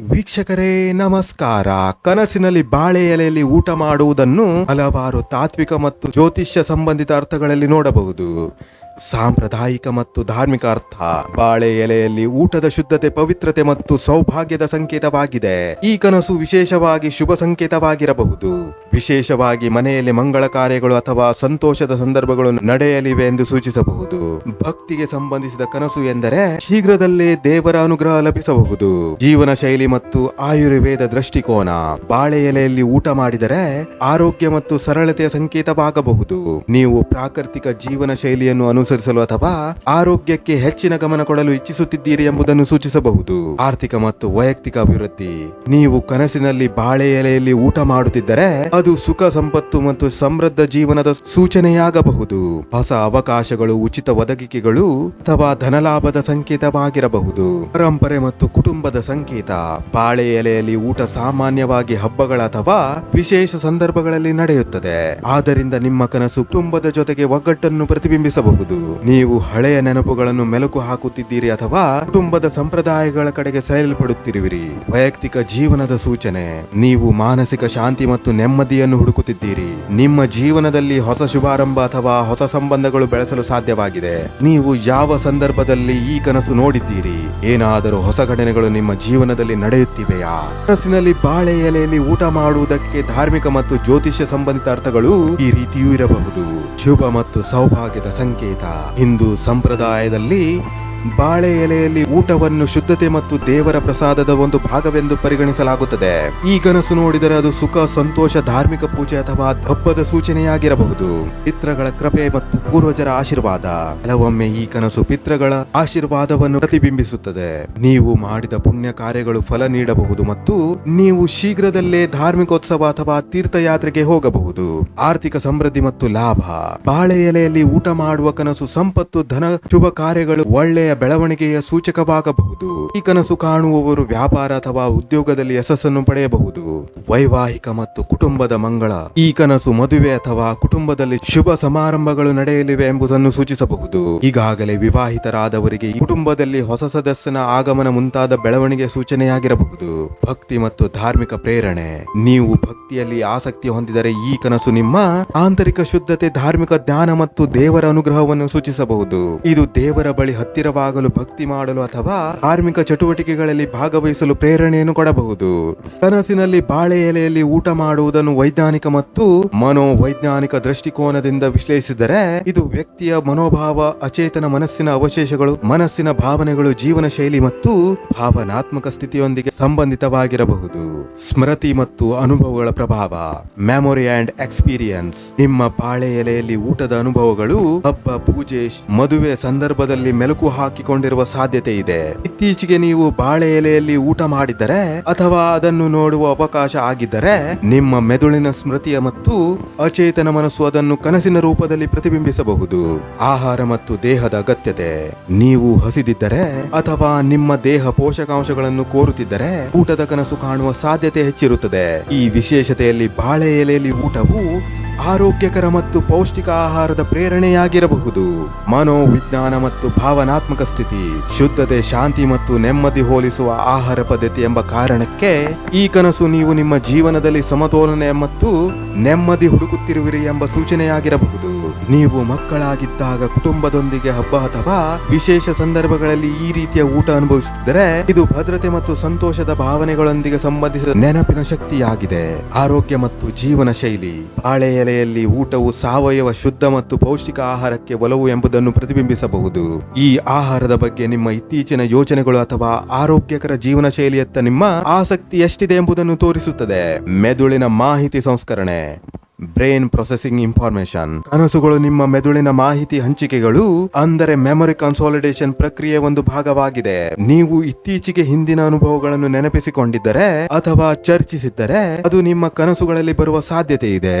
ವೀಕ್ಷಕರೇ ನಮಸ್ಕಾರ. ಕನಸಿನಲ್ಲಿ ಬಾಳೆ ಎಲೆಯಲ್ಲಿ ಊಟ ಮಾಡುವುದನ್ನು ಹಲವಾರು ತಾತ್ವಿಕ ಮತ್ತು ಜ್ಯೋತಿಷ್ಯ ಸಂಬಂಧಿತ ಅರ್ಥಗಳಲ್ಲಿ ನೋಡಬಹುದು. ಸಾಂಪ್ರದಾಯಿಕ ಮತ್ತು ಧಾರ್ಮಿಕ ಅರ್ಥ, ಬಾಳೆ ಎಲೆಯಲ್ಲಿ ಊಟದ ಶುದ್ಧತೆ, ಪವಿತ್ರತೆ ಮತ್ತು ಸೌಭಾಗ್ಯದ ಸಂಕೇತವಾಗಿದೆ. ಈ ಕನಸು ವಿಶೇಷವಾಗಿ ಶುಭ ಸಂಕೇತವಾಗಿರಬಹುದು. ವಿಶೇಷವಾಗಿ ಮನೆಯಲ್ಲಿ ಮಂಗಳ ಕಾರ್ಯಗಳು ಅಥವಾ ಸಂತೋಷದ ಸಂದರ್ಭಗಳು ನಡೆಯಲಿವೆ ಎಂದು ಸೂಚಿಸಬಹುದು. ಭಕ್ತಿಗೆ ಸಂಬಂಧಿಸಿದ ಕನಸು ಎಂದರೆ ಶೀಘ್ರದಲ್ಲೇ ದೇವರ ಅನುಗ್ರಹ ಲಭಿಸಬಹುದು. ಜೀವನ ಶೈಲಿ ಮತ್ತು ಆಯುರ್ವೇದ ದೃಷ್ಟಿಕೋನ, ಬಾಳೆ ಎಲೆಯಲ್ಲಿ ಊಟ ಮಾಡಿದರೆ ಆರೋಗ್ಯ ಮತ್ತು ಸರಳತೆಯ ಸಂಕೇತವಾಗಬಹುದು. ನೀವು ಪ್ರಾಕೃತಿಕ ಜೀವನ ಶೈಲಿಯನ್ನು ಅನುಸರಿಸಲು ಅಥವಾ ಆರೋಗ್ಯಕ್ಕೆ ಹೆಚ್ಚಿನ ಗಮನ ಕೊಡಲು ಇಚ್ಛಿಸುತ್ತಿದ್ದೀರಿ ಎಂಬುದನ್ನು ಸೂಚಿಸಬಹುದು. ಆರ್ಥಿಕ ಮತ್ತು ವೈಯಕ್ತಿಕ ಅಭಿವೃದ್ಧಿ. ನೀವು ಕನಸಿನಲ್ಲಿ ಬಾಳೆ ಎಲೆಯಲ್ಲಿ ಊಟ ಮಾಡುತ್ತಿದ್ದರೆ ಅದು ಸುಖ, ಸಂಪತ್ತು ಮತ್ತು ಸಮೃದ್ಧ ಜೀವನದ ಸೂಚನೆಯಾಗಬಹುದು. ಹೊಸ ಅವಕಾಶಗಳು, ಉಚಿತ ಒದಗಿಕೆಗಳು ಅಥವಾ ಧನಲಾಭದ ಸಂಕೇತವಾಗಿರಬಹುದು. ಪರಂಪರೆ ಮತ್ತು ಕುಟುಂಬದ ಸಂಕೇತ. ಬಾಳೆ ಎಲೆಯಲ್ಲಿ ಊಟ ಸಾಮಾನ್ಯವಾಗಿ ಹಬ್ಬಗಳ ಅಥವಾ ವಿಶೇಷ ಸಂದರ್ಭಗಳಲ್ಲಿ ನಡೆಯುತ್ತದೆ. ಆದ್ದರಿಂದ ನಿಮ್ಮ ಕನಸು ಕುಟುಂಬದ ಜೊತೆಗೆ ಒಗ್ಗಟ್ಟನ್ನು ಪ್ರತಿಬಿಂಬಿಸಬಹುದು. ನೀವು ಹಳೆಯ ನೆನಪುಗಳನ್ನು ಮೆಲುಕು ಹಾಕುತ್ತಿದ್ದೀರಿ ಅಥವಾ ಕುಟುಂಬದ ಸಂಪ್ರದಾಯಗಳ ಕಡೆಗೆ ಸೆಳೆಯಲ್ಪಡುತ್ತಿರುವಿರಿ. ವೈಯಕ್ತಿಕ ಜೀವನದ ಸೂಚನೆ, ನೀವು ಮಾನಸಿಕ ಶಾಂತಿ ಮತ್ತು ನೆಮ್ಮದಿಯನ್ನು ಹುಡುಕುತ್ತಿದ್ದೀರಿ. ನಿಮ್ಮ ಜೀವನದಲ್ಲಿ ಹೊಸ ಶುಭಾರಂಭ ಅಥವಾ ಹೊಸ ಸಂಬಂಧಗಳು ಬೆಳೆಸಲು ಸಾಧ್ಯವಾಗಿದೆ. ನೀವು ಯಾವ ಸಂದರ್ಭದಲ್ಲಿ ಈ ಕನಸು ನೋಡಿದ್ದೀರಿ? ಏನಾದರೂ ಹೊಸ ಘಟನೆಗಳು ನಿಮ್ಮ ಜೀವನದಲ್ಲಿ ನಡೆಯುತ್ತಿವೆಯಾ? ಕನಸಿನಲ್ಲಿ ಬಾಳೆ ಎಲೆಯಲ್ಲಿ ಊಟ ಮಾಡುವುದಕ್ಕೆ ಧಾರ್ಮಿಕ ಮತ್ತು ಜ್ಯೋತಿಷ್ಯ ಸಂಬಂಧಿತ ಅರ್ಥಗಳು ಈ ರೀತಿಯೂ ಇರಬಹುದು. ಶುಭ ಮತ್ತು ಸೌಭಾಗ್ಯದ ಸಂಕೇತ ಹಿಂದೂ ಸಂಪ್ರದಾಯದಲ್ಲಿ ಬಾಳೆ ಎಲೆಯಲ್ಲಿ ಊಟವನ್ನು ಶುದ್ಧತೆ ಮತ್ತು ದೇವರ ಪ್ರಸಾದದ ಒಂದು ಭಾಗವೆಂದು ಪರಿಗಣಿಸಲಾಗುತ್ತದೆ. ಈ ಕನಸು ನೋಡಿದರೆ ಅದು ಸುಖ, ಸಂತೋಷ, ಧಾರ್ಮಿಕ ಪೂಜೆ ಅಥವಾ ಹಬ್ಬದ ಸೂಚನೆಯಾಗಿರಬಹುದು. ಪಿತ್ರಗಳ ಕೃಪೆ ಮತ್ತು ಪೂರ್ವಜರ ಆಶೀರ್ವಾದ ಕೆಲವೊಮ್ಮೆ ಈ ಕನಸು ಪಿತ್ರಗಳ ಆಶೀರ್ವಾದವನ್ನು ಪ್ರತಿಬಿಂಬಿಸುತ್ತದೆ. ನೀವು ಮಾಡಿದ ಪುಣ್ಯ ಕಾರ್ಯಗಳು ಫಲ ನೀಡಬಹುದು ಮತ್ತು ನೀವು ಶೀಘ್ರದಲ್ಲೇ ಧಾರ್ಮಿಕೋತ್ಸವ ಅಥವಾ ತೀರ್ಥಯಾತ್ರೆಗೆ ಹೋಗಬಹುದು. ಆರ್ಥಿಕ ಸಮೃದ್ಧಿ ಮತ್ತು ಲಾಭ. ಬಾಳೆ ಎಲೆಯಲ್ಲಿ ಊಟ ಮಾಡುವ ಕನಸು ಸಂಪತ್ತು, ಧನ, ಶುಭ ಕಾರ್ಯಗಳು ಒಳ್ಳೆಯ ಬೆಳವಣಿಗೆಯ ಸೂಚಕವಾಗಬಹುದು. ಈ ಕನಸು ಕಾಣುವವರು ವ್ಯಾಪಾರ ಅಥವಾ ಉದ್ಯೋಗದಲ್ಲಿ ಯಶಸ್ಸನ್ನು ಪಡೆಯಬಹುದು. ವೈವಾಹಿಕ ಮತ್ತು ಕುಟುಂಬದ ಮಂಗಳ. ಈ ಕನಸು ಮದುವೆ ಅಥವಾ ಕುಟುಂಬದಲ್ಲಿ ಶುಭ ಸಮಾರಂಭಗಳು ನಡೆಯಲಿವೆ ಎಂಬುದನ್ನು ಸೂಚಿಸಬಹುದು. ಈಗಾಗಲೇ ವಿವಾಹಿತರಾದವರಿಗೆ ಕುಟುಂಬದಲ್ಲಿ ಹೊಸ ಸದಸ್ಯನ ಆಗಮನ ಮುಂತಾದ ಬೆಳವಣಿಗೆ ಸೂಚನೆಯಾಗಿರಬಹುದು. ಭಕ್ತಿ ಮತ್ತು ಧಾರ್ಮಿಕ ಪ್ರೇರಣೆ. ನೀವು ಭಕ್ತಿಯಲ್ಲಿ ಆಸಕ್ತಿ ಹೊಂದಿದರೆ ಈ ಕನಸು ನಿಮ್ಮ ಆಂತರಿಕ ಶುದ್ಧತೆ, ಧಾರ್ಮಿಕ ಜ್ಞಾನ ಮತ್ತು ದೇವರ ಅನುಗ್ರಹವನ್ನು ಸೂಚಿಸಬಹುದು. ಇದು ದೇವರ ಬಳಿ ಹತ್ತಿರವಾಗಲು ಭಕ್ತಿ ಮಾಡಲು ಅಥವಾ ಧಾರ್ಮಿಕ ಚಟುವಟಿಕೆಗಳಲ್ಲಿ ಭಾಗವಹಿಸಲು ಪ್ರೇರಣೆಯನ್ನು ಕೊಡಬಹುದು. ಕನಸಿನಲ್ಲಿ ಬಾಳೆ ಎಲೆಯಲ್ಲಿ ಊಟ ಮಾಡುವುದನ್ನು ವೈಜ್ಞಾನಿಕ ಮತ್ತು ಮನೋವೈಜ್ಞಾನಿಕ ದೃಷ್ಟಿಕೋನದಿಂದ ವಿಶ್ಲೇಷಿಸಿದರೆ ಇದು ವ್ಯಕ್ತಿಯ ಮನೋಭಾವ, ಅಚೇತನ ಮನಸ್ಸಿನ ಅವಶೇಷಗಳು, ಮನಸ್ಸಿನ ಭಾವನೆಗಳು ಜೀವನ ಶೈಲಿ ಮತ್ತು ಭಾವನಾತ್ಮಕ ಸ್ಥಿತಿಯೊಂದಿಗೆ ಸಂಬಂಧಿತವಾಗಿರಬಹುದು. ಸ್ಮೃತಿ ಮತ್ತು ಅನುಭವಗಳ ಪ್ರಭಾವ ಮೆಮೊರಿ ಅಂಡ್ ಎಕ್ಸ್ಪೀರಿಯನ್ಸ್ ನಿಮ್ಮ ಬಾಳೆ ಎಲೆಯಲ್ಲಿ ಊಟದ ಅನುಭವಗಳು, ಹಬ್ಬ, ಪೂಜೆ, ಮದುವೆ ಸಂದರ್ಭದಲ್ಲಿ ಮೆಲುಕು ಹಾಕಿಕೊಂಡಿರುವ ಸಾಧ್ಯತೆ ಇದೆ. ಇತ್ತೀಚೆಗೆ ನೀವು ಬಾಳೆ ಎಲೆಯಲ್ಲಿ ಊಟ ಮಾಡಿದ್ದರೆ ಅಥವಾ ಅದನ್ನು ನೋಡುವ ಅವಕಾಶ ಆಗಿದ್ದರೆ ನಿಮ್ಮ ಮೆದುಳಿನ ಸ್ಮೃತಿಯ ಮತ್ತು ಅಚೇತನ ಮನಸ್ಸು ಅದನ್ನು ಕನಸಿನ ರೂಪದಲ್ಲಿ ಪ್ರತಿಬಿಂಬಿಸಬಹುದು. ಆಹಾರ ಮತ್ತು ದೇಹದ ಅಗತ್ಯತೆ. ನೀವು ಹಸಿದಿದ್ದರೆ ಅಥವಾ ನಿಮ್ಮ ದೇಹ ಪೋಷಕಾಂಶಗಳನ್ನು ಕೋರುತ್ತಿದ್ದರೆ ಊಟದ ಕನಸು ಕಾಣುವ ಸಾಧ್ಯತೆ ಹೆಚ್ಚಿರುತ್ತದೆ. ಈ ವಿಶೇಷತೆಯಲ್ಲಿ ಬಾಳೆ ಎಲೆಯಲ್ಲಿ ಊಟವು ಆರೋಗ್ಯಕರ ಮತ್ತು ಪೌಷ್ಟಿಕ ಆಹಾರದ ಪ್ರೇರಣೆಯಾಗಿರಬಹುದು. ಮನೋವಿಜ್ಞಾನ ಮತ್ತು ಭಾವನಾತ್ಮಕ ಸ್ಥಿತಿ, ಶುದ್ಧತೆ, ಶಾಂತಿ ಮತ್ತು ನೆಮ್ಮದಿ ಹೋಲಿಸುವ ಆಹಾರ ಪದ್ಧತಿ ಎಂಬ ಕಾರಣಕ್ಕೆ ಈ ಕನಸು ನೀವು ನಿಮ್ಮ ಜೀವನದಲ್ಲಿ ಸಮತೋಲನೆ ಮತ್ತು ನೆಮ್ಮದಿ ಹುಡುಕುತ್ತಿರುವಿರಿ ಎಂಬ ಸೂಚನೆಯಾಗಿರಬಹುದು. ನೀವು ಮಕ್ಕಳಾಗಿದ್ದಾಗ ಕುಟುಂಬದೊಂದಿಗೆ ಹಬ್ಬ ಅಥವಾ ವಿಶೇಷ ಸಂದರ್ಭಗಳಲ್ಲಿ ಈ ರೀತಿಯ ಊಟ ಅನುಭವಿಸುತ್ತಿದ್ದರೆ ಇದು ಭದ್ರತೆ ಮತ್ತು ಸಂತೋಷದ ಭಾವನೆಗಳೊಂದಿಗೆ ಸಂಬಂಧಿಸಿದ ನೆನಪಿನ ಶಕ್ತಿಯಾಗಿದೆ. ಆರೋಗ್ಯ ಮತ್ತು ಜೀವನ ಶೈಲಿ ಬಾಳೆ ಎಲೆಯಲ್ಲಿ ಊಟವು ಸಾವಯವ ಶುದ್ಧ ಮತ್ತು ಪೌಷ್ಟಿಕ ಆಹಾರಕ್ಕೆ ಒಲವು ಎಂಬುದನ್ನು ಪ್ರತಿಬಿಂಬಿಸಬಹುದು. ಈ ಆಹಾರದ ಬಗ್ಗೆ ನಿಮ್ಮ ಇತ್ತೀಚಿನ ಯೋಚನೆಗಳು ಅಥವಾ ಆರೋಗ್ಯಕರ ಜೀವನ ಶೈಲಿಯತ್ತ ನಿಮ್ಮ ಆಸಕ್ತಿ ಎಷ್ಟಿದೆ ಎಂಬುದನ್ನು ತೋರಿಸುತ್ತದೆ. ಮೆದುಳಿನ ಮಾಹಿತಿ ಸಂಸ್ಕರಣೆ. ಬ್ರೈನ್ ಪ್ರೊಸೆಸಿಂಗ್ ಇನ್ಫಾರ್ಮೇಶನ್ ಕನಸುಗಳು ನಿಮ್ಮ ಮೆದುಳಿನ ಮಾಹಿತಿ ಹಂಚಿಕೆಗಳು, ಅಂದರೆ ಮೆಮೊರಿ ಕನ್ಸಾಲಿಡೇಷನ್ ಪ್ರಕ್ರಿಯೆ ಒಂದು ಭಾಗವಾಗಿದೆ. ನೀವು ಇತ್ತೀಚೆಗೆ ಹಿಂದಿನ ಅನುಭವಗಳನ್ನು ನೆನಪಿಸಿಕೊಂಡಿದ್ದರೆ ಅಥವಾ ಚರ್ಚಿಸಿದ್ದರೆ ಅದು ನಿಮ್ಮ ಕನಸುಗಳಲ್ಲಿ ಬರುವ ಸಾಧ್ಯತೆ ಇದೆ.